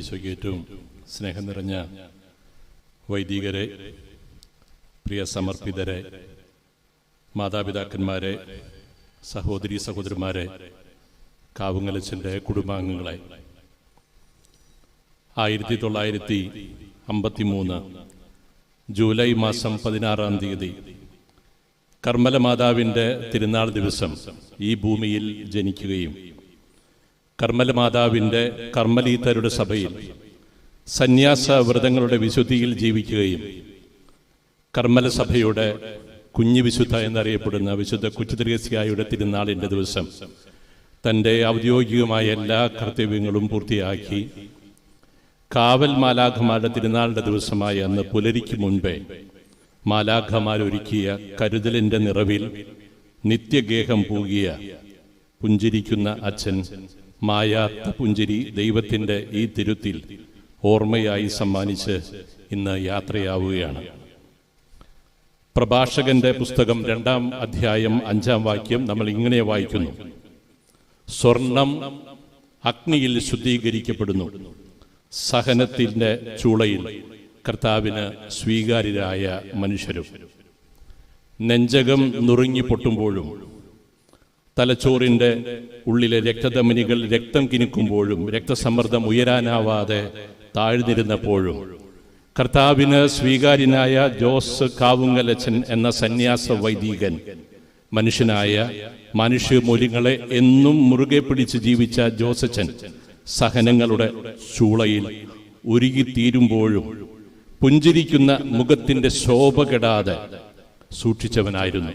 ഈശോയ്ക്ക് ഏറ്റവും സ്നേഹം നിറഞ്ഞ വൈദികരെ പ്രിയ സമർപ്പിതരെ മാതാപിതാക്കന്മാരെ സഹോദരി സഹോദരന്മാരെ കാവുങ്ങലച്ചന്റെ കുടുംബാംഗങ്ങളെ. ആയിരത്തി തൊള്ളായിരത്തി അമ്പത്തി മൂന്ന് ജൂലൈ മാസം പതിനാറാം തീയതി കർമ്മല മാതാവിന്റെ തിരുനാൾ ദിവസം ഈ ഭൂമിയിൽ ജനിക്കുകയും കർമ്മല മാതാവിന്റെ കർമ്മലീത്തരുടെ സഭയിൽ സന്യാസ വ്രതങ്ങളുടെ വിശുദ്ധിയിൽ ജീവിക്കുകയും കർമ്മല സഭയുടെ കുഞ്ഞു വിശുദ്ധ എന്നറിയപ്പെടുന്ന വിശുദ്ധ കുച്ചുദ്രേസ്യായുടെ തിരുനാളിന്റെ ദിവസം തന്റെ ഔദ്യോഗികമായ എല്ലാ കർത്തവ്യങ്ങളും പൂർത്തിയാക്കി കാവൽ മാലാഖമാരുടെ തിരുനാളിന്റെ ദിവസമായ അന്ന് പുലരിക്ക് മുൻപേ മാലാഖമാരൊരുക്കിയ കരുതലിന്റെ നിറവിൽ നിത്യഗേഹം പൂകിയ പുഞ്ചിരിക്കുന്ന അച്ഛൻ മായാത്ത പുഞ്ചിരി ദൈവത്തിന്റെ ഈ തിരുത്തിൽ ഓർമ്മയായി സമ്മാനിച്ച് ഇന്ന് യാത്രയാവുകയാണ്. പ്രഭാഷകന്റെ പുസ്തകം രണ്ടാം അധ്യായം അഞ്ചാം വാക്യം നമ്മൾ ഇങ്ങനെ വായിക്കുന്നു. സ്വർണം അഗ്നിയിൽ ശുദ്ധീകരിക്കപ്പെടുന്നു. സഹനത്തിന്റെ ചൂളയിൽ കർത്താവിന് സ്വീകാര്യരായ മനുഷ്യരും. നെഞ്ചകം നുറുങ്ങി പൊട്ടുമ്പോഴും തലച്ചോറിന്റെ ഉള്ളിലെ രക്തധമനികൾ രക്തം കിനിക്കുമ്പോഴും രക്തസമ്മർദ്ദം ഉയരാനാവാതെ താഴ്ന്നിരുന്നപ്പോഴും കർത്താവിന് സ്വീകാര്യനായ ജോസ് കാവുങ്ങലച്ചൻ എന്ന സന്യാസ വൈദികൻ മനുഷ്യനായ മനുഷ്യമൂല്യങ്ങളെ എന്നും മുറുകെ പിടിച്ച് ജീവിച്ച ജോസച്ചൻ സഹനങ്ങളുടെ ചൂളയിൽ ഉരുകിത്തീരുമ്പോഴും പുഞ്ചിരിക്കുന്ന മുഖത്തിന്റെ ശോഭ കെടാതെ സൂക്ഷിച്ചവനായിരുന്നു.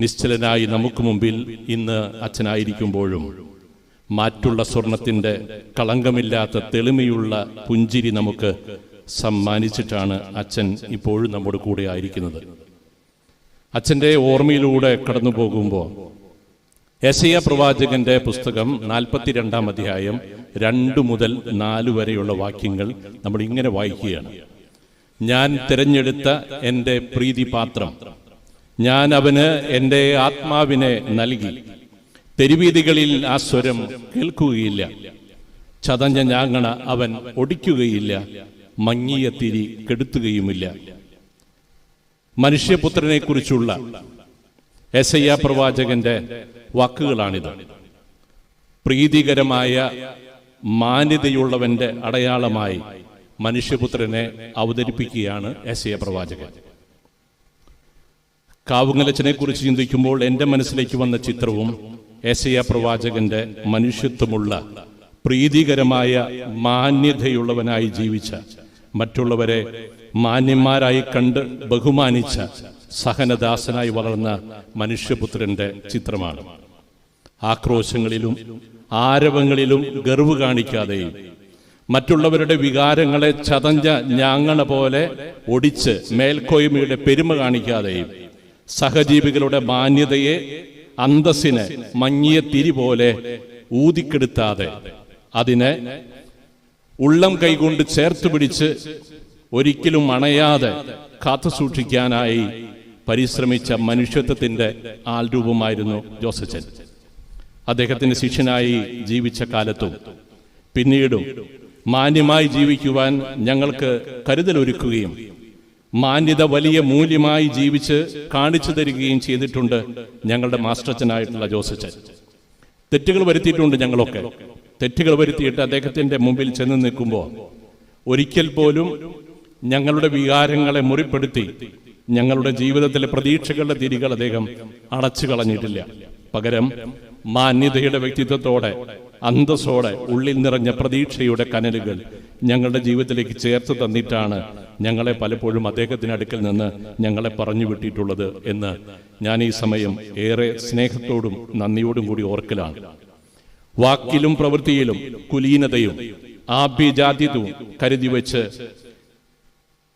നിശ്ചലനായി നമുക്ക് മുമ്പിൽ ഇന്ന് അച്ഛനായിരിക്കുമ്പോഴും മാറ്റുള്ള സ്വർണത്തിന്റെ കളങ്കമില്ലാത്ത തെളിമയുള്ള പുഞ്ചിരി നമുക്ക് സമ്മാനിച്ചിട്ടാണ് അച്ഛൻ ഇപ്പോഴും നമ്മുടെ കൂടെ ആയിരിക്കുന്നത്. അച്ഛന്റെ ഓർമ്മയിലൂടെ കടന്നു പോകുമ്പോൾ യശയ പ്രവാചകന്റെ പുസ്തകം നാൽപ്പത്തിരണ്ടാം അധ്യായം രണ്ടു മുതൽ നാല് വരെയുള്ള വാക്യങ്ങൾ നമ്മൾ ഇങ്ങനെ വായിക്കുകയാണ്. ഞാൻ തിരഞ്ഞെടുത്ത എന്റെ പ്രീതിപാത്രം ഞാൻ അവന് എന്റെ ആത്മാവിനെ നൽകി. തെരുവീതികളിൽ ആ സ്വരം കേൾക്കുകയില്ല. ചതഞ്ഞ ഞാങ്ങണ അവൻ ഒടിക്കുകയില്ല. മങ്ങിയ തിരി കെടുത്തുകയുമില്ല. മനുഷ്യപുത്രനെ കുറിച്ചുള്ള എസയ്യ പ്രവാചകന്റെ വാക്കുകളാണിത്. പ്രീതികരമായ മാന്യതയുള്ളവന്റെ അടയാളമായി മനുഷ്യപുത്രനെ അവതരിപ്പിക്കുകയാണ് എസയ്യ പ്രവാചകൻ. കാവുങ്ങലച്ചനെ കുറിച്ച് ചിന്തിക്കുമ്പോൾ എന്റെ മനസ്സിലേക്ക് വന്ന ചിത്രവും എസയ്യ പ്രവാചകന്റെ മനുഷ്യത്വമുള്ള പ്രീതികരമായ മാന്യതയുള്ളവനായി ജീവിച്ച മറ്റുള്ളവരെ മാന്യന്മാരായി കണ്ട് ബഹുമാനിച്ച സഹനദാസനായി വളർന്ന മനുഷ്യപുത്രന്റെ ചിത്രമാണ്. ആക്രോശങ്ങളിലും ആരവങ്ങളിലും ഗർവ് കാണിക്കാതെയും മറ്റുള്ളവരുടെ വികാരങ്ങളെ ചതഞ്ഞ ഞാങ്ങണ പോലെ ഒടിച്ച് മേൽക്കോയ്മയുടെ പെരുമ കാണിക്കാതെയും സഹജീവികളുടെ മാന്യതയെ അന്തസ്സിനെ മങ്ങിയ തിരി പോലെ ഊതിക്കെടുത്താതെ അതിനെ ഉള്ളം കൈകൊണ്ട് ചേർത്ത് പിടിച്ച് ഒരിക്കലും അണയാതെ കാത്തു സൂക്ഷിക്കാനായി പരിശ്രമിച്ച മനുഷ്യത്വത്തിന്റെ ആൾരൂപമായിരുന്നു ജോസച്ചൻ അദ്ദേഹത്തിന്റെ ശിഷ്യനായി ജീവിച്ച കാലത്തും പിന്നീടും മാന്യമായി ജീവിക്കുവാൻ ഞങ്ങൾക്ക് കരുതലൊരുക്കുകയും മാന്യത വലിയ മൂല്യമായി ജീവിച്ച് കാണിച്ചു തരികയും ചെയ്തിട്ടുണ്ട് ഞങ്ങളുടെ മാസ്റ്റർച്ചനായിട്ടുള്ള ജോസച്ചൻ. തെറ്റുകൾ വരുത്തിയിട്ടുണ്ട് ഞങ്ങളൊക്കെ. തെറ്റുകൾ വരുത്തിയിട്ട് അദ്ദേഹത്തിന്റെ മുമ്പിൽ ചെന്ന് നിൽക്കുമ്പോൾ ഒരിക്കൽ പോലും ഞങ്ങളുടെ വികാരങ്ങളെ മുറിപ്പെടുത്തി ഞങ്ങളുടെ ജീവിതത്തിലെ പ്രതീക്ഷകളുടെ തിരികൾ അദ്ദേഹം അടച്ചു കളഞ്ഞിട്ടില്ല. പകരം മാന്യതയുടെ വ്യക്തിത്വത്തോടെ അന്തസ്സോടെ ഉള്ളിൽ നിറഞ്ഞ പ്രതീക്ഷയുടെ കനലുകൾ ഞങ്ങളുടെ ജീവിതത്തിലേക്ക് ചേർത്ത് തന്നിട്ടാണ് ഞങ്ങളെ പലപ്പോഴും അദ്ദേഹത്തിന് അടുക്കൽ നിന്ന് ഞങ്ങളെ പറഞ്ഞു വിട്ടിട്ടുള്ളത് എന്ന് ഞാൻ ഈ സമയം ഏറെ സ്നേഹത്തോടും നന്ദിയോടും കൂടി ഓർക്കലാണ്. വാക്കിലും പ്രവൃത്തിയിലും കുലീനതയും ആഭ്യജാത്യതവും കരുതി വെച്ച്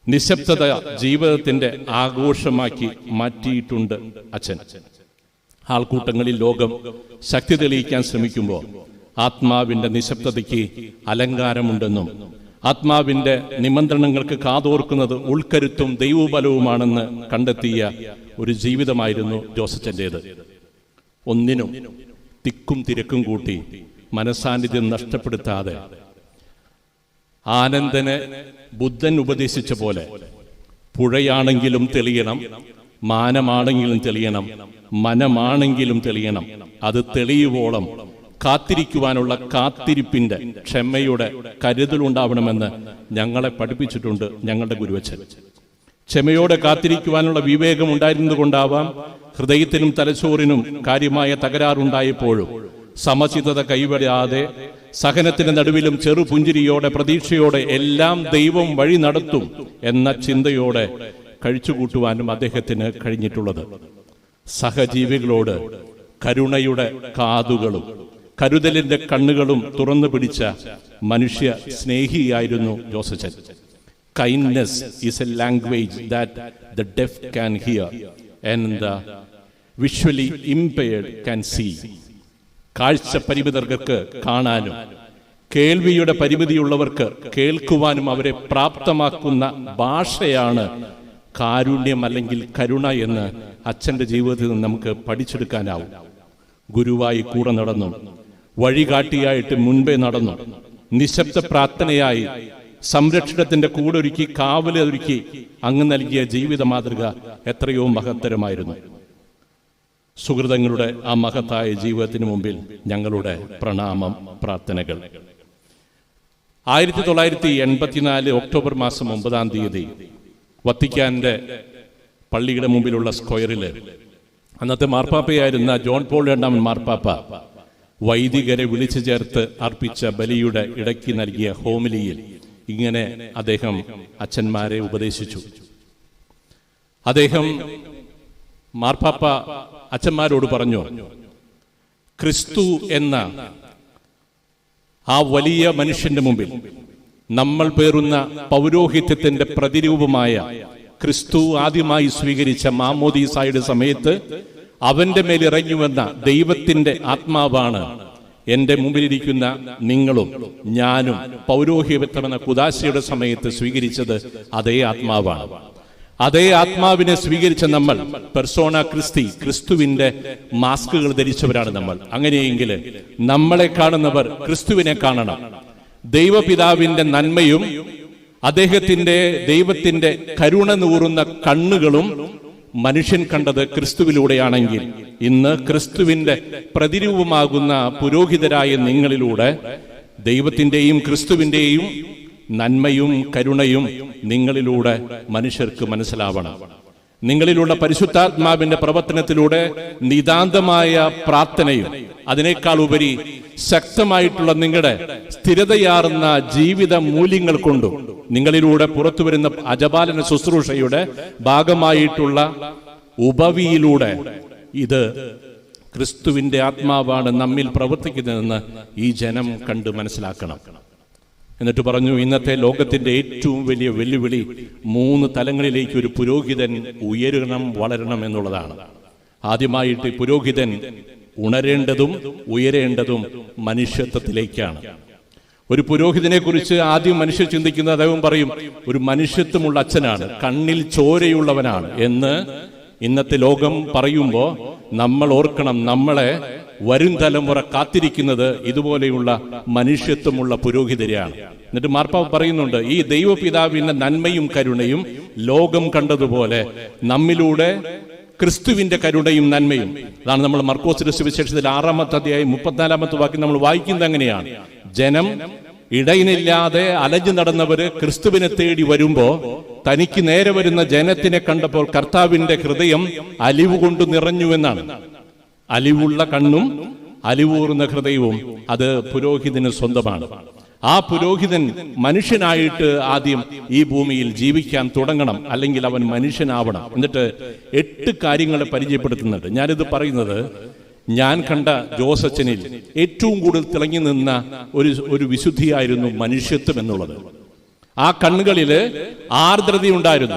നിശബ്ദത ജീവിതത്തിന്റെ ആഘോഷമാക്കി മാറ്റിയിട്ടുണ്ട് അച്ഛൻ. ആൾക്കൂട്ടങ്ങളിൽ ലോകം ശക്തി തെളിയിക്കാൻ ശ്രമിക്കുമ്പോൾ ആത്മാവിന്റെ നിശബ്ദതയ്ക്ക് അലങ്കാരമുണ്ടെന്നും ആത്മാവിന്റെ നിമന്ത്രണങ്ങൾക്ക് കാതോർക്കുന്നത് ഉൾക്കരുത്തും ദൈവബലവുമാണെന്ന് കണ്ടെത്തിയ ഒരു ജീവിതമായിരുന്നു ജോസച്ചന്റേത് ഒന്നിനും തിക്കും തിരക്കും കൂട്ടി മനസാന്നിധ്യം നഷ്ടപ്പെടുത്താതെ ആനന്ദന് ബുദ്ധൻ ഉപദേശിച്ച പോലെ പുഴയാണെങ്കിലും തെളിയണം മാനമാണെങ്കിലും തെളിയണം മനമാണെങ്കിലും തെളിയണം അത് തെളിയുവോളം കാത്തിരിക്കുവാനുള്ള കാത്തിരിപ്പിന്റെ ക്ഷമയുടെ കരുതലുണ്ടാവണമെന്ന് ഞങ്ങളെ പഠിപ്പിച്ചിട്ടുണ്ട് ഞങ്ങളുടെ ഗുരുവച്ചൻ. ക്ഷമയോടെ കാത്തിരിക്കുവാനുള്ള വിവേകം ഉണ്ടായിരുന്നതുകൊണ്ടാവാം ഹൃദയത്തിനും തലച്ചോറിനും കാര്യമായ തകരാറുണ്ടായപ്പോഴും സമചിതത കൈവിടാതെ സഹനത്തിന്റെ നടുവിലും ചെറുപുഞ്ചിരിയോടെ പ്രതീക്ഷയോടെ എല്ലാം ദൈവം വഴി നടത്തും എന്ന ചിന്തയോടെ കഴിച്ചുകൂട്ടുവാനും അദ്ദേഹത്തിന് കഴിഞ്ഞിട്ടുള്ളത്. സഹജീവികളോട് കരുണയുടെ കാതുകളും കരുതലിന്റെ കണ്ണുകളും തുറന്നു പിടിച്ച മനുഷ്യ സ്നേഹിയായിരുന്നു Josachan. Kindness is a language that the deaf can hear and the visually impaired can see കാഴ്ച പരിമിതർക്ക് കാണാനും കേൾവിയുടെ പരിമിതിയുള്ളവർക്ക് കേൾക്കുവാനും അവരെ പ്രാപ്തമാക്കുന്ന ഭാഷയാണ് കാരുണ്യം അല്ലെങ്കിൽ കരുണ എന്ന് അച്ഛന്റെ ജീവിതത്തിൽ നിന്ന് നമുക്ക് പഠിച്ചെടുക്കാനാവും. ഗുരുവായി കൂടെ നടന്നു. വഴികാട്ടിയായിട്ട് മുൻപേ നടന്നു. നിശബ്ദ പ്രാർത്ഥനയായി സംരക്ഷണത്തിന്റെ കൂടൊരുക്കി കാവലൊരുക്കി അങ്ങ് നൽകിയ ജീവിത മാതൃക എത്രയോ മഹത്തരമായിരുന്നു. സുഹൃതങ്ങളുടെ ആ മഹത്തായ ജീവിതത്തിന് മുമ്പിൽ ഞങ്ങളുടെ പ്രണാമം പ്രാർത്ഥനകൾ. ആയിരത്തി തൊള്ളായിരത്തി എൺപത്തിനാല് ഒക്ടോബർ മാസം ഒമ്പതാം തീയതി വത്തിക്കാന്റെ പള്ളിയുടെ മുമ്പിലുള്ള സ്ക്വയറിൽ അന്നത്തെ മാർപ്പാപ്പയായിരുന്ന ജോൺ പോൾ രണ്ടാമൻ മാർപ്പാപ്പ വൈദികരെ വിളിച്ചു ചേർത്ത് അർപ്പിച്ച ബലിയുടെ ഇടയ്ക്ക് നൽകിയ ഹോമിലിയിൽ ഇങ്ങനെ അദ്ദേഹം അച്ഛന്മാരെ ഉപദേശിച്ചു. അദ്ദേഹം മാർപ്പാപ്പ അച്ഛന്മാരോട് പറഞ്ഞു ക്രിസ്തു എന്ന ആ വലിയ മനുഷ്യന്റെ മുമ്പിൽ നമ്മൾ പേറുന്ന പൗരോഹിത്യത്തിന്റെ പ്രതിരൂപമായ ക്രിസ്തു ആദ്യമായി സ്വീകരിച്ച മാമോദീസായുടെ സമയത്ത് അവന്റെ മേൽ ഇറങ്ങിവന്ന ദൈവത്തിന്റെ ആത്മാവാണ് എന്റെ മുമ്പിലിരിക്കുന്ന നിങ്ങളും ഞാനും പൗരോഹിത്യമെന്ന കുദാശയുടെ സമയത്ത് സ്വീകരിച്ചത് അതേ ആത്മാവാണ്. അതേ ആത്മാവിനെ സ്വീകരിച്ച നമ്മൾ പെർസോണ ക്രിസ്തി ക്രിസ്തുവിന്റെ മാസ്കുകൾ ധരിച്ചവരാണ് നമ്മൾ. അങ്ങനെയെങ്കിൽ നമ്മളെ കാണുന്നവർ ക്രിസ്തുവിനെ കാണണം. ദൈവപിതാവിന്റെ നന്മയും അദ്ദേഹത്തിന്റെ ദൈവത്തിന്റെ കരുണ നൂറുന്ന കണ്ണുകളും മനുഷ്യൻ കണ്ടത് ക്രിസ്തുവിലൂടെയാണെങ്കിൽ ഇന്ന് ക്രിസ്തുവിന്റെ പ്രതിരൂപമാകുന്ന പുരോഹിതരായ നിങ്ങളിലൂടെ ദൈവത്തിന്റെയും ക്രിസ്തുവിന്റെയും നന്മയും കരുണയും നിങ്ങളിലൂടെ മനുഷ്യർക്ക് മനസ്സിലാവണം. നിങ്ങളിലുള്ള പരിശുദ്ധാത്മാവിന്റെ പ്രവർത്തനത്തിലൂടെ നിതാന്തമായ പ്രാർത്ഥനയും അതിനേക്കാൾ ഉപരി ശക്തമായിട്ടുള്ള നിങ്ങളുടെ സ്ഥിരതയാർന്ന ജീവിത മൂല്യങ്ങൾ കൊണ്ടും നിങ്ങളിലൂടെ പുറത്തു വരുന്ന അജപാലന ശുശ്രൂഷയുടെ ഭാഗമായിട്ടുള്ള ഉപവിയിലൂടെ ഇത് ക്രിസ്തുവിന്റെ ആത്മാവാണ് നമ്മിൽ പ്രവർത്തിക്കുന്നതെന്ന് ഈ ജനം കണ്ട് മനസ്സിലാക്കണം. എന്നിട്ട് പറഞ്ഞു ഇന്നത്തെ ലോകത്തിന്റെ ഏറ്റവും വലിയ വെല്ലുവിളി മൂന്ന് തലങ്ങളിലേക്ക് ഒരു പുരോഹിതൻ ഉയരണം വളരണം എന്നുള്ളതാണ്. ആദ്യമായിട്ട് പുരോഹിതൻ ഉണരേണ്ടതും ഉയരേണ്ടതും മനുഷ്യത്വത്തിലേക്കാണ്. ഒരു പുരോഹിതനെ കുറിച്ച് ആദ്യം മനുഷ്യർ ചിന്തിക്കുന്ന അദ്ദേഹം പറയും ഒരു മനുഷ്യത്വമുള്ള അച്ഛനാണ് കണ്ണിൽ ചോരയുള്ളവനാണ് എന്ന് ഇന്നത്തെ ലോകം പറയുമ്പോൾ നമ്മൾ ഓർക്കണം നമ്മളെ വരും തലമുറ കാത്തിരിക്കുന്നത് ഇതുപോലെയുള്ള മനുഷ്യത്വമുള്ള പുരോഹിതരെയാണ്. എന്നിട്ട് മാർപ്പാവ് പറയുന്നുണ്ട് ഈ ദൈവപിതാവിന്റെ നന്മയും കരുണയും ലോകം കണ്ടതുപോലെ നമ്മിലൂടെ ക്രിസ്തുവിന്റെ കരുണയും നന്മയും. അതാണ് നമ്മൾ മർക്കോസിന്റെ സുവിശേഷത്തിൽ ആറാമത്തെ അധ്യായം മുപ്പത്തിനാലാമത്തെ വാക്യം നമ്മൾ വായിക്കുന്നത് അങ്ങനെയാണ്. ജനം ഇടയിനില്ലാതെ അലഞ്ഞു നടന്നവര് ക്രിസ്തുവിനെ തേടി വരുമ്പോ തനിക്ക് നേരെ വരുന്ന ജനത്തിനെ കണ്ടപ്പോൾ കർത്താവിന്റെ ഹൃദയം അലിവ് കൊണ്ട് നിറഞ്ഞുവെന്നാണ് അലിവുള്ള കണ്ണും അലിവൂർന്ന ഹൃദയവും അത് പുരോഹിതന് സ്വന്തമാണ്. ആ പുരോഹിതൻ മനുഷ്യനായിട്ട് ആദ്യം ഈ ഭൂമിയിൽ ജീവിക്കാൻ തുടങ്ങണം അല്ലെങ്കിൽ അവൻ മനുഷ്യനാവണം. എന്നിട്ട് എട്ട് കാര്യങ്ങളെ പരിചയപ്പെടുത്തുന്നുണ്ട്. ഞാനിത് പറയുന്നത് ഞാൻ കണ്ട ജോസച്ചനിൽ ഏറ്റവും കൂടുതൽ തിളങ്ങി നിന്ന ഒരു ഒരു വിശുദ്ധിയായിരുന്നു മനുഷ്യത്വം എന്നുള്ളത്. ആ കണ്ണുകളിൽ ആർദ്രതയുണ്ടായിരുന്നു.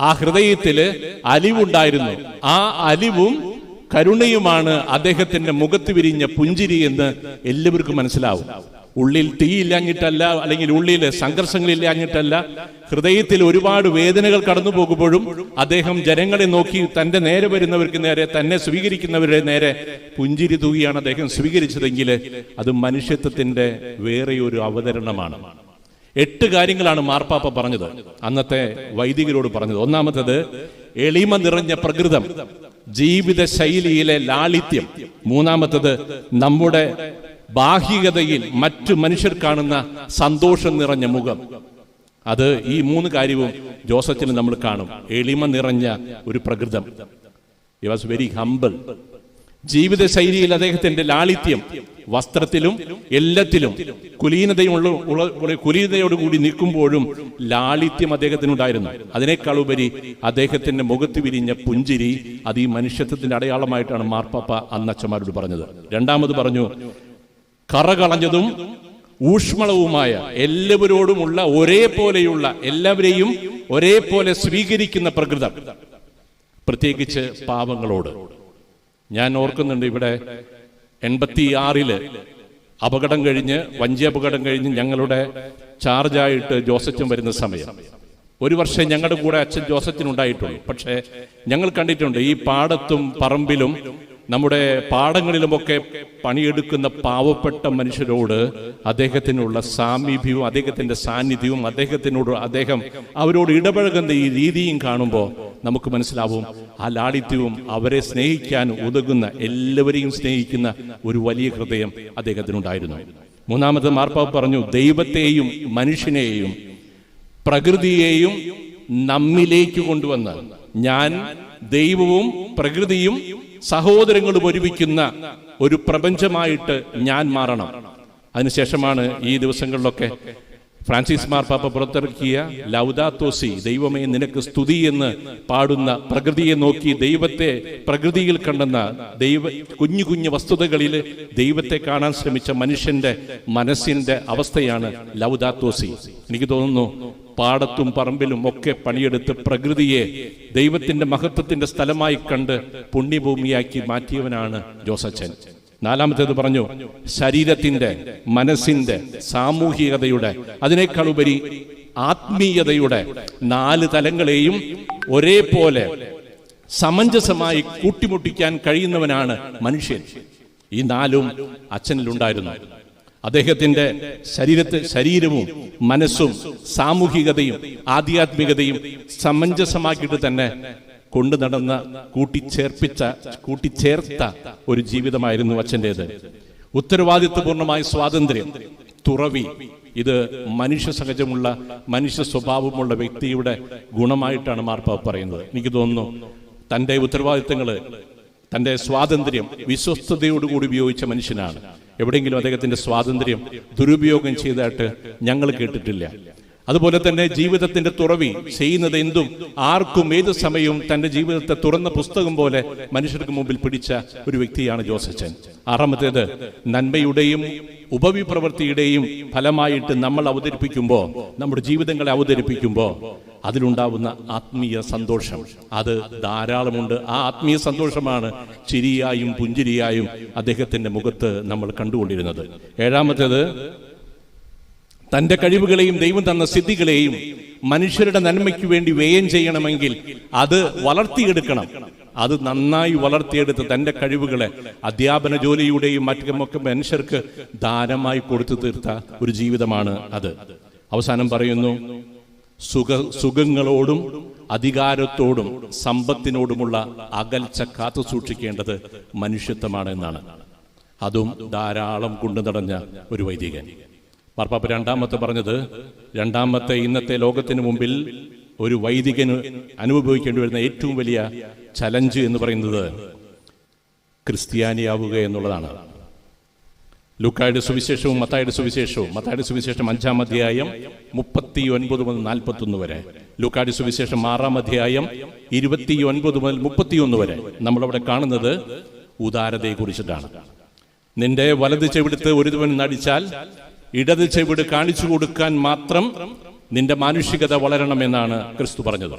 ആ ഹൃദയത്തിൽ അലിവുണ്ടായിരുന്നു. ആ അലിവും കരുണയുമാണ് അദ്ദേഹത്തിന്റെ മുഖത്ത് വിരിഞ്ഞ പുഞ്ചിരി എന്ന് എല്ലാവർക്കും മനസ്സിലാവും. ഉള്ളിൽ തീ തീയില്ലാഞ്ഞിട്ടല്ല അല്ലെങ്കിൽ ഉള്ളിൽ സംഘർഷങ്ങളില്ലാഞ്ഞിട്ടല്ല ഹൃദയത്തിൽ ഒരുപാട് വേദനകൾ കടന്നു പോകുമ്പോഴും അദ്ദേഹം ജനങ്ങളെ നോക്കി തന്റെ നേരെ വരുന്നവർക്ക് നേരെ തന്നെ സ്വീകരിക്കുന്നവരുടെ നേരെ പുഞ്ചിരി തൂകിയാണ് അദ്ദേഹം സ്വീകരിച്ചതെങ്കിൽ അത് മനുഷ്യത്വത്തിന്റെ വേറെ ഒരു അവതരണമാണ്. എട്ട് കാര്യങ്ങളാണ് മാർപ്പാപ്പ പറഞ്ഞത്. അന്നത്തെ വൈദികരോട് പറഞ്ഞത്. ഒന്നാമത്തത് എളിമ നിറഞ്ഞ പ്രകൃതം. ജീവിത ശൈലിയിലെ ലാളിത്യം. മൂന്നാമത്തത് നമ്മുടെ ബാഹികതയിൽ മറ്റു മനുഷ്യർ കാണുന്ന സന്തോഷം നിറഞ്ഞ മുഖം. അത് ഈ മൂന്ന് കാര്യവും ജോസഫിന് നമ്മൾ കാണും. എളിമ നിറഞ്ഞ ഒരു പ്രകൃതം. വാസ് വെരി ഹംബിൾ ജീവിത ശൈലിയിൽ അദ്ദേഹത്തിന്റെ ലാളിത്യം വസ്ത്രത്തിലും എല്ലാത്തിലും കുലീനതയുള്ള കുലീനതയോടുകൂടി നിൽക്കുമ്പോഴും ലാളിത്യം അദ്ദേഹത്തിനുണ്ടായിരുന്നു. അതിനേക്കാൾ ഉപരി അദ്ദേഹത്തിന്റെ മുഖത്ത് വിരിഞ്ഞ പുഞ്ചിരി അത് ഈ മനുഷ്യത്വത്തിന്റെ അടയാളമായിട്ടാണ് മാർപ്പാപ്പ അന്നച്ചന്മാരോട് പറഞ്ഞത്. രണ്ടാമത് പറഞ്ഞു കറകളഞ്ഞതും ഊഷ്മളവുമായ എല്ലാവരോടുമുള്ള ഒരേപോലെയുള്ള എല്ലാവരെയും ഒരേപോലെ സ്വീകരിക്കുന്ന പ്രകൃതം. പ്രത്യേകിച്ച് പാവങ്ങളോട്. ഞാൻ ഓർക്കുന്നുണ്ട് ഇവിടെ എൺപത്തിയാറിൽ അപകടം കഴിഞ്ഞ് വഞ്ചി അപകടം കഴിഞ്ഞ് ഞങ്ങളുടെ ചാർജായിട്ട് ജോസച്ചൻ വരുന്ന സമയം. ഒരു വർഷം ഞങ്ങളുടെ കൂടെ അച്ഛൻ ജോസച്ചിനുണ്ടായിട്ടുള്ളൂ. പക്ഷേ ഞങ്ങൾ കണ്ടിട്ടുണ്ട് ഈ പാടത്തും പറമ്പിലും നമ്മുടെ പാടങ്ങളിലുമൊക്കെ പണിയെടുക്കുന്ന പാവപ്പെട്ട മനുഷ്യരോട് അദ്ദേഹത്തിനുള്ള സാമീപ്യവും അദ്ദേഹത്തിന്റെ സാന്നിധ്യവും അദ്ദേഹത്തിനോട് അദ്ദേഹം അവരോട് ഇടപഴകുന്ന ഈ രീതിയും കാണുമ്പോൾ നമുക്ക് മനസ്സിലാവും ആ ലാളിത്യവും അവരെ സ്നേഹിക്കാൻ ഉതകുന്ന എല്ലാവരെയും സ്നേഹിക്കുന്ന ഒരു വലിയ ഹൃദയം അദ്ദേഹത്തിനുണ്ടായിരുന്നു. മൂന്നാമത് മാർപ്പാവ് പറഞ്ഞു ദൈവത്തെയും മനുഷ്യനെയും പ്രകൃതിയെയും നമ്മിലേക്ക് കൊണ്ടുവന്ന് ഞാൻ ദൈവവും പ്രകൃതിയും സഹോദരങ്ങളും ഒരുമിക്കുന്ന ഒരു പ്രപഞ്ചമായിട്ട് ഞാൻ മാറണം. അതിനുശേഷമാണ് ഈ ദിവസങ്ങളിലൊക്കെ ഫ്രാൻസിസ് മാർപ്പാപ്പ പുറത്തിറക്കിയ ലൗദാത്തോസി ദൈവമേ നിനക്ക് സ്തുതി എന്ന് പാടുന്ന പ്രകൃതിയെ നോക്കി ദൈവത്തെ പ്രകൃതിയിൽ കണ്ടെന്ന ദൈവ കുഞ്ഞു കുഞ്ഞു വസ്തുതകളിൽ ദൈവത്തെ കാണാൻ ശ്രമിച്ച മനുഷ്യന്റെ മനസ്സിന്റെ അവസ്ഥയാണ് ലൗദാത്തോസി. എനിക്ക് തോന്നുന്നു പാടത്തും പറമ്പിലും ഒക്കെ പണിയെടുത്ത് പ്രകൃതിയെ ദൈവത്തിന്റെ മഹത്വത്തിന്റെ സ്ഥലമായി കണ്ട് പുണ്യഭൂമിയാക്കി മാറ്റിയവനാണ് ജോസച്ചൻ. നാലാമത്തേത് പറഞ്ഞു ശരീരത്തിന്റെ മനസ്സിന്റെ സാമൂഹികതയുടെ അതിനേക്കാൾ ഉപരി ആത്മീയതയുടെ നാല് തലങ്ങളെയും ഒരേപോലെ സമഞ്ജസമായി കൂട്ടിമുട്ടിക്കാൻ കഴിയുന്നവനാണ് മനുഷ്യൻ. ഈ നാലും അച്ഛനിലുണ്ടായിരുന്നു. അദ്ദേഹത്തിന്റെ ശരീരത്തെ ശരീരവും മനസ്സും സാമൂഹികതയും ആധ്യാത്മികതയും സമഞ്ജസമാക്കിയിട്ട് തന്നെ കൊണ്ടു നടന്ന കൂട്ടിച്ചേർപ്പിച്ച കൂട്ടിച്ചേർത്ത ഒരു ജീവിതമായിരുന്നു അച്ഛന്റെത്. ഉത്തരവാദിത്വപൂർണമായ സ്വാതന്ത്ര്യം തുറവി. ഇത് മനുഷ്യ സഹജമുള്ള മനുഷ്യ സ്വഭാവമുള്ള വ്യക്തിയുടെ ഗുണമായിട്ടാണ് മാർപ്പാവ് പറയുന്നത്. എനിക്ക് തോന്നുന്നു തന്റെ ഉത്തരവാദിത്തങ്ങൾ തന്റെ സ്വാതന്ത്ര്യം വിശ്വസ്തയോടുകൂടി ഉപയോഗിച്ച മനുഷ്യനാണ്. എവിടെയെങ്കിലും അദ്ദേഹത്തിന്റെ സ്വാതന്ത്ര്യം ദുരുപയോഗം ചെയ്തതായിട്ട് ഞങ്ങൾ കേട്ടിട്ടില്ല. അതുപോലെ തന്നെ ജീവിതത്തിന്റെ തുറവി ചെയ്യുന്നത് എന്തും ആർക്കും ഏത് സമയവും തന്റെ ജീവിതത്തെ തുറന്ന പുസ്തകം പോലെ മനുഷ്യർക്ക് മുമ്പിൽ പിടിച്ച ഒരു വ്യക്തിയാണ് ജോസച്ചൻ ആറാമത്തേത് നന്മയുടെയും ഉപവിപ്രവൃത്തിയുടെയും ഫലമായിട്ട് നമ്മൾ അവതരിപ്പിക്കുമ്പോൾ നമ്മുടെ ജീവിതങ്ങളെ അവതരിപ്പിക്കുമ്പോൾ അതിലുണ്ടാവുന്ന ആത്മീയ സന്തോഷം. അത് ധാരാളമുണ്ട്. ആ ആത്മീയ സന്തോഷമാണ് ചിരിയായും പുഞ്ചിരിയായും അദ്ദേഹത്തിന്റെ മുഖത്ത് നമ്മൾ കണ്ടുകൊണ്ടിരുന്നത്. ഏഴാമത്തേത് തന്റെ കഴിവുകളെയും ദൈവം തന്ന സിദ്ധികളെയും മനുഷ്യരുടെ നന്മയ്ക്ക് വേണ്ടി വ്യയം ചെയ്യണമെങ്കിൽ അത് വളർത്തിയെടുക്കണം. അത് നന്നായി വളർത്തിയെടുത്ത് തന്റെ കഴിവുകളെ അധ്യാപന ജോലിയുടെയും മറ്റുമൊക്കെ മനുഷ്യർക്ക് ദാനമായി കൊടുത്തു തീർത്ത ഒരു ജീവിതമാണ് അത്. അവസാനം പറയുന്നു സുഖ സുഖങ്ങളോടും അധികാരത്തോടും സമ്പത്തിനോടുമുള്ള അകൽച്ച കാത്തു സൂക്ഷിക്കേണ്ടത് മനുഷ്യത്വമാണ് എന്നാണ്. അതും ധാരാളം കൊണ്ടു നടഞ്ഞ ഒരു വൈദികൻ. മാർപ്പാപ്പ രണ്ടാമത്തെ പറഞ്ഞത് രണ്ടാമത്തെ ഇന്നത്തെ ലോകത്തിന് മുമ്പിൽ ഒരു വൈദികന് അനുഭവിക്കേണ്ടി വരുന്ന ഏറ്റവും വലിയ ചലഞ്ച് എന്ന് പറയുന്നത് ക്രിസ്ത്യാനിയാവുക എന്നുള്ളതാണ്. ലുക്കായുടെ സുവിശേഷവും മത്തായുടെ സുവിശേഷവും മത്തായുടെ സുവിശേഷം അഞ്ചാം അധ്യായം മുപ്പത്തി ഒൻപത് മുതൽ നാൽപ്പത്തി ഒന്ന് വരെ. ലൂക്കായുടെ സുവിശേഷം ആറാം അധ്യായം ഇരുപത്തി ഒൻപത് മുതൽ മുപ്പത്തിയൊന്ന് വരെ നമ്മളവിടെ കാണുന്നത് ഉദാരതയെ കുറിച്ചിട്ടാണ് നിന്റെ വലത് ചെവിടുത്ത് ഒരുവൻ നടിച്ചാൽ ഇടത് ചെവിട് കാണിച്ചു കൊടുക്കാൻ മാത്രം നിന്റെ മാനുഷികത വളരണമെന്നാണ് ക്രിസ്തു പറഞ്ഞത്.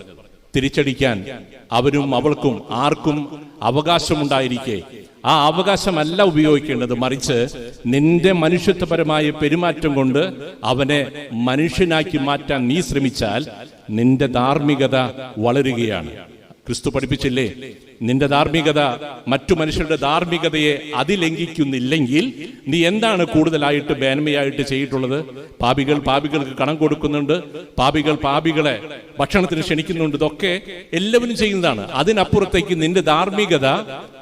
തിരിച്ചടിക്കാൻ അവരും അവൾക്കും ആർക്കും അവകാശമുണ്ടായിരിക്കെ. ആ അവകാശമല്ല ഉപയോഗിക്കേണ്ടത്. മറിച്ച് നിന്റെ മനുഷ്യത്വപരമായ പെരുമാറ്റം കൊണ്ട് അവനെ മനുഷ്യനാക്കി മാറ്റാൻ നീ ശ്രമിച്ചാൽ നിന്റെ ധാർമ്മികത വളരുകയാണ്. ക്രിസ്തു പഠിപ്പിച്ചില്ലേ? നിന്റെ ധാർമ്മികത മറ്റു മനുഷ്യരുടെ ധാർമ്മികതയെ അതിലംഘിക്കുന്നില്ലെങ്കിൽ നീ എന്താണ് കൂടുതലായിട്ട് ബേന്മയായിട്ട് ചെയ്തിട്ടുള്ളത്? പാപികൾ പാപികൾക്ക് കണം കൊടുക്കുന്നുണ്ട്. പാപികൾ പാപികളെ ഭക്ഷണത്തിന് ക്ഷണിക്കുന്നുണ്ട്. ഇതൊക്കെ എല്ലാവരും ചെയ്യുന്നതാണ്. അതിനപ്പുറത്തേക്ക് നിന്റെ ധാർമ്മികത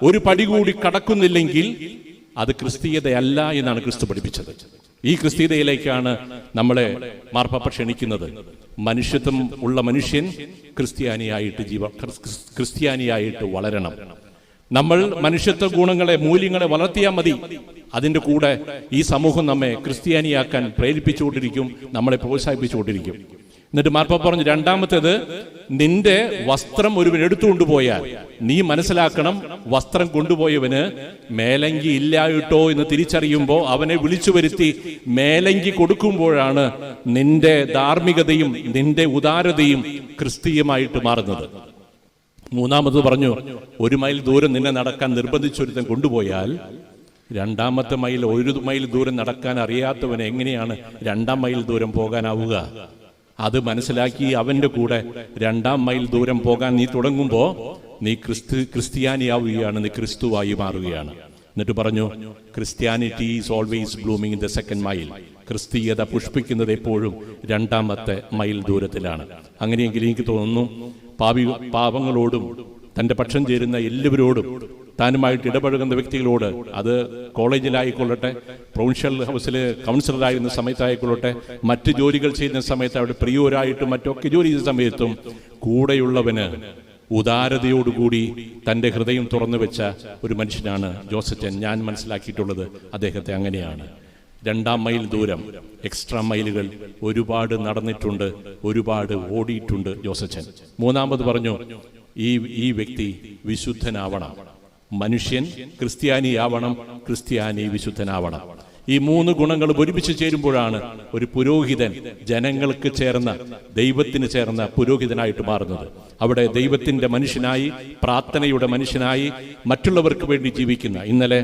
ഒരു പടി കൂടി കടക്കുന്നില്ലെങ്കിൽ അത് ക്രിസ്തീയതയല്ല എന്നാണ് ക്രിസ്തു പഠിപ്പിച്ചത്. ഈ ക്രിസ്തീയതയിലേക്കാണ് നമ്മളെ മാർപ്പാപ്പ ക്ഷണിക്കുന്നത്. മനുഷ്യത്വം ഉള്ള മനുഷ്യൻ ക്രിസ്ത്യാനിയായിട്ട് ജീവ ക്രിസ്ത്യാനിയായിട്ട് വളരണം. നമ്മൾ മനുഷ്യത്വ ഗുണങ്ങളെ മൂല്യങ്ങളെ വളർത്തിയാൽ മതി. അതിന്റെ കൂടെ ഈ സമൂഹം നമ്മെ ക്രിസ്ത്യാനിയാക്കാൻ പ്രേരിപ്പിച്ചുകൊണ്ടിരിക്കും നമ്മളെ പ്രോത്സാഹിപ്പിച്ചുകൊണ്ടിരിക്കും. എന്നിട്ട് മാർപ്പ പറഞ്ഞു രണ്ടാമത്തേത് നിന്റെ വസ്ത്രം ഒരുവൻ എടുത്തുകൊണ്ടുപോയാൽ നീ മനസ്സിലാക്കണം വസ്ത്രം കൊണ്ടുപോയവന് മേലങ്കി ഇല്ലായിട്ടോ എന്ന് തിരിച്ചറിയുമ്പോൾ അവനെ വിളിച്ചു വരുത്തി മേലങ്കി കൊടുക്കുമ്പോഴാണ് നിന്റെ ധാർമ്മികതയും നിന്റെ ഉദാരതയും ക്രിസ്തീയമായിട്ട് മാറുന്നത്. മൂന്നാമത് പറഞ്ഞു ഒരു മൈൽ ദൂരം നിന്നെ നടക്കാൻ നിർബന്ധിച്ചൊരുത്തൻ കൊണ്ടുപോയാൽ രണ്ടാമത്തെ മൈൽ ഒരു മൈൽ ദൂരം നടക്കാൻ അറിയാത്തവന് എങ്ങനെയാണ് രണ്ടാം മൈൽ ദൂരം പോകാനാവുക? അത് മനസ്സിലാക്കി അവന്റെ കൂടെ രണ്ടാം മൈൽ ദൂരം പോകാൻ നീ തുടങ്ങുമ്പോൾ നീ ക്രിസ്തു ക്രിസ്ത്യാനിയാവുകയാണ് നീ ക്രിസ്തുവായി മാറുകയാണ്. എന്നിട്ട് പറഞ്ഞു Christianity is always blooming in the second mile ക്രിസ്തീയത പുഷ്പിക്കുന്നത് എപ്പോഴും രണ്ടാമത്തെ മൈൽ ദൂരത്തിലാണ്. അങ്ങനെയെങ്കിൽ എനിക്ക് തോന്നുന്നു പാവി പാവങ്ങളോടും തന്റെ പക്ഷം ചേരുന്ന എല്ലാവരോടും താനുമായിട്ട് ഇടപഴകുന്ന വ്യക്തികളോട് അത് കോളേജിലായിക്കൊള്ളട്ടെ പ്രൊവിൻഷ്യൽ ഹൗസിൽ കൗൺസിലറായിരുന്ന സമയത്തായിക്കൊള്ളട്ടെ മറ്റ് ജോലികൾ ചെയ്യുന്ന സമയത്ത് അവിടെ പ്രിയോരായിട്ടും മറ്റൊക്കെ ജോലി ചെയ്യുന്ന സമയത്തും കൂടെയുള്ളവന് ഉദാരതയോടുകൂടി തന്റെ ഹൃദയം തുറന്നു വെച്ച ഒരു മനുഷ്യനാണ് ജോസച്ചൻ. ഞാൻ മനസ്സിലാക്കിയിട്ടുള്ളത് അദ്ദേഹത്തെ അങ്ങനെയാണ്. രണ്ടാം മൈൽ ദൂരം എക്സ്ട്രാ മൈലുകൾ ഒരുപാട് നടന്നിട്ടുണ്ട് ഒരുപാട് ഓടിയിട്ടുണ്ട് ജോസച്ചൻ. മൂന്നാമത് പറഞ്ഞു ഈ ഈ വ്യക്തി വിശുദ്ധനാവണം. മനുഷ്യൻ ക്രിസ്ത്യാനിയാവണം ക്രിസ്ത്യാനി വിശുദ്ധനാവണം. ഈ മൂന്ന് ഗുണങ്ങളും ഒരുമിച്ച് ചേരുമ്പോഴാണ് ഒരു പുരോഹിതൻ ജനങ്ങൾക്ക് ചേർന്ന ദൈവത്തിന് ചേർന്ന പുരോഹിതനായിട്ട് മാറുന്നത്. അവിടെ ദൈവത്തിന്റെ മനുഷ്യനായി പ്രാർത്ഥനയുടെ മനുഷ്യനായി മറ്റുള്ളവർക്ക് വേണ്ടി ജീവിക്കുന്ന ഇന്നലെ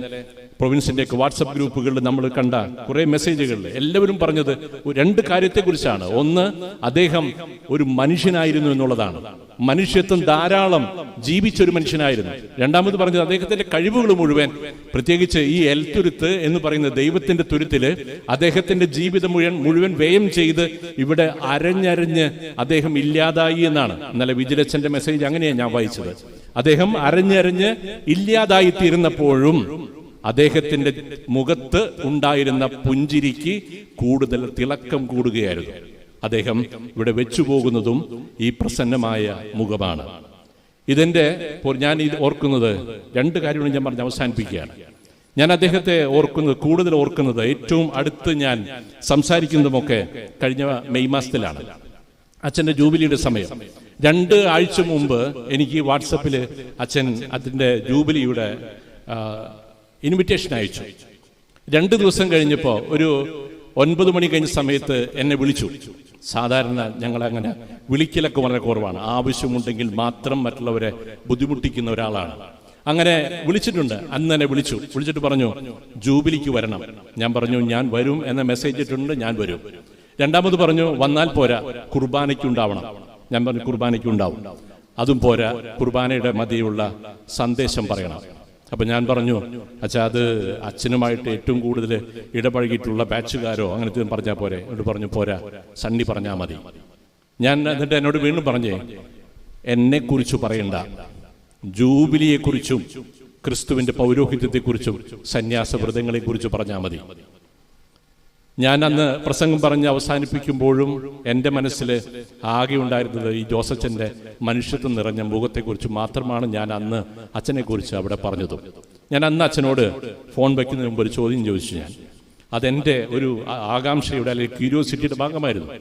പ്രൊവിൻസിന്റെ ഒക്കെ വാട്സപ്പ് ഗ്രൂപ്പുകളിൽ നമ്മൾ കണ്ട കുറെ മെസ്സേജുകളിൽ എല്ലാവരും പറഞ്ഞത് രണ്ട് കാര്യത്തെക്കുറിച്ചാണ്. ഒന്ന് അദ്ദേഹം ഒരു മനുഷ്യനായിരുന്നു എന്നുള്ളതാണ്. മനുഷ്യത്വം ധാരാളം ജീവിച്ചൊരു മനുഷ്യനായിരുന്നു. രണ്ടാമത് പറഞ്ഞത് അദ്ദേഹത്തിന്റെ കഴിവുകൾ മുഴുവൻ പ്രത്യേകിച്ച് ഈ എൽത്തുരുത്ത് എന്ന് പറയുന്ന ദൈവത്തിന്റെ തുരുത്തിൽ അദ്ദേഹത്തിന്റെ ജീവിതം മുഴുവൻ മുഴുവൻ വ്യയം ചെയ്ത് ഇവിടെ അരഞ്ഞരഞ്ഞ് അദ്ദേഹം ഇല്ലാതായി എന്നാണ്. ഇന്നലെ വിജിലച്ചന്റെ മെസ്സേജ് അങ്ങനെയാണ് ഞാൻ വായിച്ചത്. അദ്ദേഹം അരഞ്ഞരഞ്ഞ് ഇല്ലാതായി തീർന്നപ്പോഴും അദ്ദേഹത്തിന്റെ മുഖത്ത് ഉണ്ടായിരുന്ന പുഞ്ചിരിക്ക് കൂടുതൽ തിളക്കം കൂടുകയായിരുന്നു. അദ്ദേഹം ഇവിടെ വെച്ചു പോകുന്നതും ഈ പ്രസന്നമായ മുഖമാണ്. ഇതിന്റെ ഞാൻ ഇത് ഓർക്കുന്നത് രണ്ട് കാര്യങ്ങളും ഞാൻ പറഞ്ഞ് അവസാനിപ്പിക്കുകയാണ്. ഞാൻ അദ്ദേഹത്തെ ഓർക്കുന്നത് കൂടുതൽ ഓർക്കുന്നത് ഏറ്റവും അടുത്ത് ഞാൻ സംസാരിക്കുന്നതുമൊക്കെ കഴിഞ്ഞ മെയ് മാസത്തിലാണ്. അച്ഛന്റെ ജൂബിലിയുടെ സമയം. രണ്ട് ആഴ്ച മുമ്പ് എനിക്ക് വാട്സപ്പിൽ അച്ഛൻ അതിന്റെ ജൂബിലിയുടെ ഇൻവിറ്റേഷൻ അയച്ചു. രണ്ട് ദിവസം കഴിഞ്ഞപ്പോൾ ഒരു ഒൻപത് മണി കഴിഞ്ഞ സമയത്ത് എന്നെ വിളിച്ചു. സാധാരണ ഞങ്ങൾ അങ്ങനെ വിളിക്കലൊക്കെ വളരെ കുറവാണ്. ആവശ്യമുണ്ടെങ്കിൽ മാത്രം മറ്റുള്ളവരെ ബുദ്ധിമുട്ടിക്കുന്ന ഒരാളാണ്. അങ്ങനെ വിളിച്ചിട്ടുണ്ട്. അന്ന് തന്നെ വിളിച്ചു. വിളിച്ചിട്ട് പറഞ്ഞു ജൂബിലിക്ക് വരണം. ഞാൻ പറഞ്ഞു ഞാൻ വരും എന്ന മെസ്സേജ് ഇട്ടിട്ടുണ്ട്. ഞാൻ വരും. രണ്ടാമത് പറഞ്ഞു വന്നാൽ പോരാ. കുർബാനയ്ക്ക് ഉണ്ടാവണം. ഞാൻ പറഞ്ഞു കുർബാനയ്ക്ക് ഉണ്ടാവും. അതും പോരാ. കുർബാനയുടെ മതിയുള്ള സന്ദേശം പറയണം. അപ്പൊ ഞാൻ പറഞ്ഞു അച്ഛാ അത് അച്ഛനുമായിട്ട് ഏറ്റവും കൂടുതൽ ഇടപഴകിയിട്ടുള്ള ബാച്ചുകാരോ അങ്ങനത്തെ പറഞ്ഞാൽ പോരെ? എന്നോട് പറഞ്ഞു പോരാ സണ്ണി പറഞ്ഞാൽ മതി. ഞാൻ എന്നിട്ട് എന്നോട് വീണ്ടും പറഞ്ഞേ എന്നെ കുറിച്ച് പറയണ്ട. ജൂബിലിയെക്കുറിച്ചും ക്രിസ്തുവിന്റെ പൗരോഹിത്യത്തെക്കുറിച്ചും സന്യാസ വ്രതങ്ങളെക്കുറിച്ച് പറഞ്ഞാൽ മതി. ഞാൻ അന്ന് പ്രസംഗം പറഞ്ഞ് അവസാനിപ്പിക്കുമ്പോഴും എന്റെ മനസ്സിൽ ആകെ ഉണ്ടായിരുന്നത് ഈ ജോസച്ചന്റെ മനുഷ്യത്വം നിറഞ്ഞ മുഖത്തെക്കുറിച്ച് മാത്രമാണ് ഞാൻ അന്ന് അച്ഛനെക്കുറിച്ച് അവിടെ പറഞ്ഞതും. ഞാൻ അന്ന് അച്ഛനോട് ഫോൺ വയ്ക്കുന്നതിന് മുമ്പ് ഒരു ചോദ്യം ചോദിച്ചു ഞാൻ. അതെന്റെ ഒരു ആകാംക്ഷയുടെ അല്ലെങ്കിൽ ക്യൂരിയോസിറ്റിയുടെ ഭാഗമായിരുന്നു.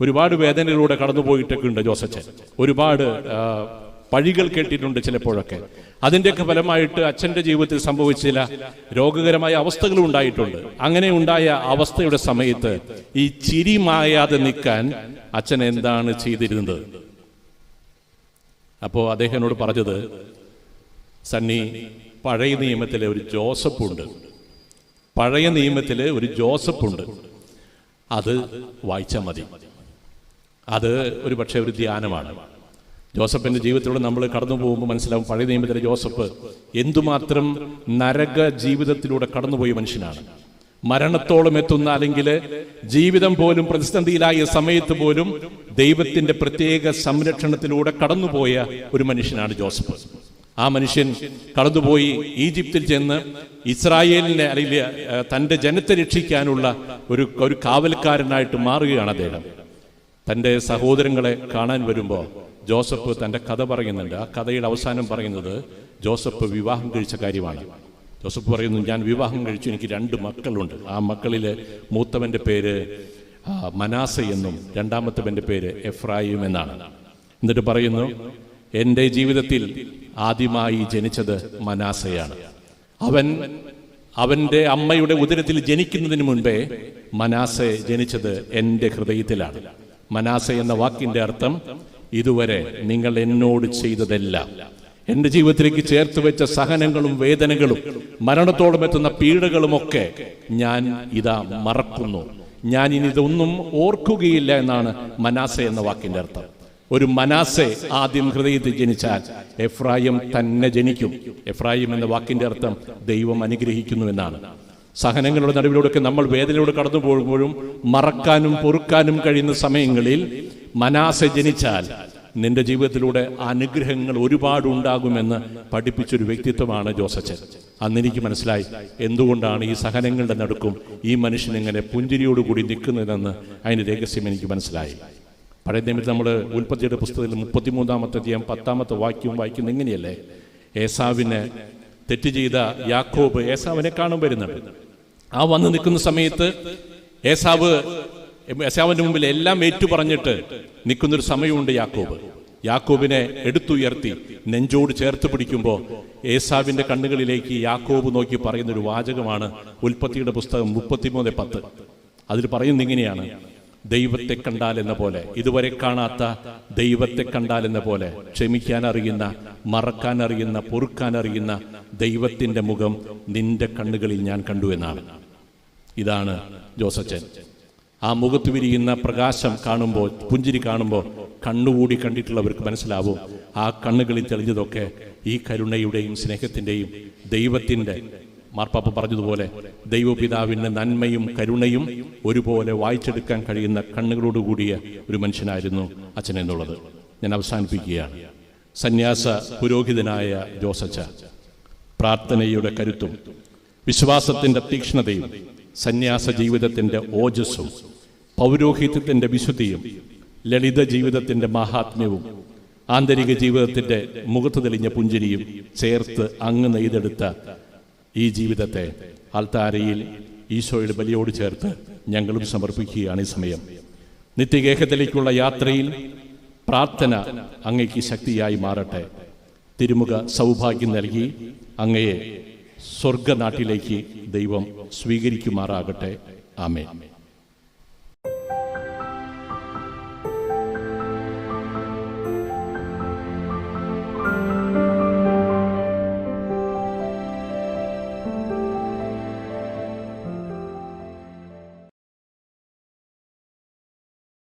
ഒരുപാട് വേദനയിലൂടെ കടന്നുപോയിട്ടൊക്കെ ഉണ്ട് ജോസച്ചൻ. ഒരുപാട് പഴികൾ കേട്ടിട്ടുണ്ട് ചിലപ്പോഴൊക്കെ. അതിന്റെയൊക്കെ ഫലമായിട്ട് അച്ഛന്റെ ജീവിതത്തിൽ സംഭവിച്ച ചില രോഗകരമായ അവസ്ഥകളും ഉണ്ടായിട്ടുണ്ട്. അങ്ങനെ ഉണ്ടായ അവസ്ഥയുടെ സമയത്ത് ഈ ചിരി മായാതെ നിൽക്കാൻ അച്ഛൻ എന്താണ് ചെയ്തിരുന്നത്? അപ്പോൾ അദ്ദേഹം എന്നോട് പറഞ്ഞത് സണ്ണി പഴയ നിയമത്തിലെ ഒരു ജോസഫ് ഉണ്ട് പഴയ നിയമത്തിലെ ഒരു ജോസഫ് ഉണ്ട് അത് വായിച്ചാൽ മതി. അത് ഒരു പക്ഷേ ഒരു ധ്യാനമാണ്. ജോസഫിന്റെ ജീവിതത്തിലൂടെ നമ്മൾ കടന്നു പോകുമ്പോൾ മനസ്സിലാവും പഴയ നിയമത്തിലെ ജോസഫ് എന്തുമാത്രം നരക ജീവിതത്തിലൂടെ കടന്നുപോയ മനുഷ്യനാണ്. മരണത്തോളം എത്തുന്ന അല്ലെങ്കിൽ ജീവിതം പോലും പ്രതിസന്ധിയിലായ സമയത്ത് പോലും ദൈവത്തിന്റെ പ്രത്യേക സംരക്ഷണത്തിലൂടെ കടന്നുപോയ ഒരു മനുഷ്യനാണ് ജോസഫ്. ആ മനുഷ്യൻ കടന്നുപോയി ഈജിപ്തിൽ ചെന്ന് ഇസ്രായേലിനെ അല്ലെങ്കിൽ തന്റെ ജനത്തെ രക്ഷിക്കാനുള്ള ഒരു ഒരു കാവൽക്കാരനായിട്ട് മാറുകയാണ് അദ്ദേഹം. തന്റെ സഹോദരങ്ങളെ കാണാൻ വരുമ്പോൾ ജോസഫ് തന്റെ കഥ പറയുന്നുണ്ട്. ആ കഥയുടെ അവസാനം പറയുന്നത് ജോസഫ് വിവാഹം കഴിച്ച കാര്യമാണ്. ജോസഫ് പറയുന്നു ഞാൻ വിവാഹം കഴിച്ചു. എനിക്ക് രണ്ട് മക്കളുണ്ട്. ആ മക്കളിൽ മൂത്തവന്റെ പേര് മനാസ എന്നും രണ്ടാമത്തവന്റെ പേര് എഫ്രായിം എന്നാണ്. എന്നിട്ട് പറയുന്നു എന്റെ ജീവിതത്തിൽ ആദ്യമായി ജനിച്ചത് മനാസയാണ്. അവൻ അവന്റെ അമ്മയുടെ ഉദരത്തിൽ ജനിക്കുന്നതിന് മുൻപേ മനാസെ ജനിച്ചത് എന്റെ ഹൃദയത്തിലാണ്. മനാസ എന്ന വാക്കിന്റെ അർത്ഥം ഇതുവരെ നിങ്ങൾ എന്നോട് ചെയ്തതെല്ലാം. എന്റെ ജീവിതത്തിലേക്ക് ചേർത്ത് വെച്ച സഹനങ്ങളും വേദനകളും മരണത്തോളം എത്തുന്ന പീഡകളുമൊക്കെ ഞാൻ ഇതാ മറക്കുന്നു. ഞാൻ ഇനി ഇതൊന്നും ഓർക്കുകയില്ല എന്നാണ് മനാസ എന്ന വാക്കിന്റെ അർത്ഥം. ഒരു മനാസെ ആദ്യം ഹൃദയത്തിൽ ജനിച്ചാൽ എഫ്രായം തന്നെ ജനിക്കും. എഫ്രായം എന്ന വാക്കിന്റെ അർത്ഥം ദൈവം അനുഗ്രഹിക്കുന്നു എന്നാണ്. സഹനങ്ങളുടെ നടുവിലൂടെയൊക്കെ നമ്മൾ വേദനയോട് കടന്നു പോകുമ്പോഴും മറക്കാനും പൊറുക്കാനും കഴിയുന്ന സമയങ്ങളിൽ മനാസെ ജനിച്ചാൽ നിന്റെ ജീവിതത്തിലൂടെ അനുഗ്രഹങ്ങൾ ഒരുപാട് ഉണ്ടാകുമെന്ന് പഠിപ്പിച്ചൊരു വ്യക്തിത്വമാണ് ജോസച്ചൻ. അന്ന് എനിക്ക് മനസ്സിലായി എന്തുകൊണ്ടാണ് ഈ സഹനങ്ങളുടെ നടുക്കും ഈ മനുഷ്യൻ ഇങ്ങനെ പുഞ്ചിരിയോടുകൂടി നിൽക്കുന്നതെന്ന് അതിന് രഹസ്യം എനിക്ക് മനസ്സിലായി. പഴയ നിയമത്തിൽ നമ്മൾ ഉൽപ്പത്തിയുടെ പുസ്തകത്തിൽ മുപ്പത്തിമൂന്നാമത്തെ അധ്യായം പത്താമത്തെ വാക്യവും വായിക്കുന്ന ഇങ്ങനെയല്ലേ? ഏസാവിനെ തെറ്റ് ചെയ്ത യാക്കോബ് ഏസാവിനെ കാണും വരുന്നുണ്ട്. ആ വന്ന് നിൽക്കുന്ന സമയത്ത് ഏസാവ് ഏസാവിന്റെ മുമ്പിൽ എല്ലാം ഏറ്റു പറഞ്ഞിട്ട് നിൽക്കുന്നൊരു സമയമുണ്ട് യാക്കോബ്. യാക്കോബിനെ എടുത്തുയർത്തി നെഞ്ചോട് ചേർത്ത് പിടിക്കുമ്പോൾ ഏസാവിന്റെ കണ്ണുകളിലേക്ക് യാക്കോബ് നോക്കി പറയുന്ന ഒരു വാചകമാണ് ഉൽപ്പത്തിയുടെ പുസ്തകം മുപ്പത്തിമൂന്ന് പത്ത്. അതിൽ പറയുന്നത് ഇങ്ങനെയാണ്. ദൈവത്തെ കണ്ടാൽ എന്ന പോലെ ഇതുവരെ കാണാത്ത ദൈവത്തെ കണ്ടാൽ എന്ന പോലെ ക്ഷമിക്കാൻ അറിയുന്ന മറക്കാൻ അറിയുന്ന പൊറുക്കാൻ അറിയുന്ന ദൈവത്തിന്റെ മുഖം നിന്റെ കണ്ണുകളിൽ ഞാൻ കണ്ടു എന്നാണ്. ഇതാണ് ജോസച്ചൻ ആ മുഖത്ത് വിരിയുന്ന പ്രകാശം കാണുമ്പോൾ പുഞ്ചിരി കാണുമ്പോൾ കണ്ണുകൂടി കണ്ടിട്ടുള്ളവർക്ക് മനസ്സിലാവും. ആ കണ്ണുകളിൽ തെളിഞ്ഞതൊക്കെ ഈ കരുണയുടെയും സ്നേഹത്തിന്റെയും ദൈവത്തിന്റെ മാർപ്പാപ്പ പറഞ്ഞതുപോലെ ദൈവപിതാവിന്റെ നന്മയും കരുണയും ഒരുപോലെ വായിച്ചെടുക്കാൻ കഴിയുന്ന കണ്ണുകളോട് കൂടിയ ഒരു മനുഷ്യനായിരുന്നു അച്ഛൻ എന്നുള്ളത്. ഞാൻ അവസാനിപ്പിക്കുകയാണ്. സന്യാസ പുരോഹിതനായ ജോസച്ച പ്രാർത്ഥനയുടെ കരുത്തും വിശ്വാസത്തിന്റെ തീക്ഷ്ണതയും സന്യാസ ജീവിതത്തിന്റെ ഓജസ്സും പൗരോഹിത്യത്തിന്റെ വിശുദ്ധിയും ലളിത ജീവിതത്തിന്റെ മഹാത്മ്യവും ആന്തരിക ജീവിതത്തിന്റെ മുഖത്ത് തെളിഞ്ഞ പുഞ്ചിരിയും ചേർത്ത് അങ്ങ് നെയ്തെടുത്ത ഈ ജീവിതത്തെ ആൽത്താരയിൽ ഈശോയുടെ ബലിയോട് ചേർത്ത് ഞങ്ങളും സമർപ്പിക്കുകയാണ് ഈ സമയം. നിത്യഗേഹത്തിലേക്കുള്ള യാത്രയിൽ പ്രാർത്ഥന അങ്ങയ്ക്ക് ശക്തിയായി മാറട്ടെ. തിരുമുഖ സൗഭാഗ്യം നൽകി അങ്ങയെ സ്വർഗനാട്ടിലേക്ക് ദൈവം സ്വീകരിക്കുമാറാകട്ടെ. ആമേ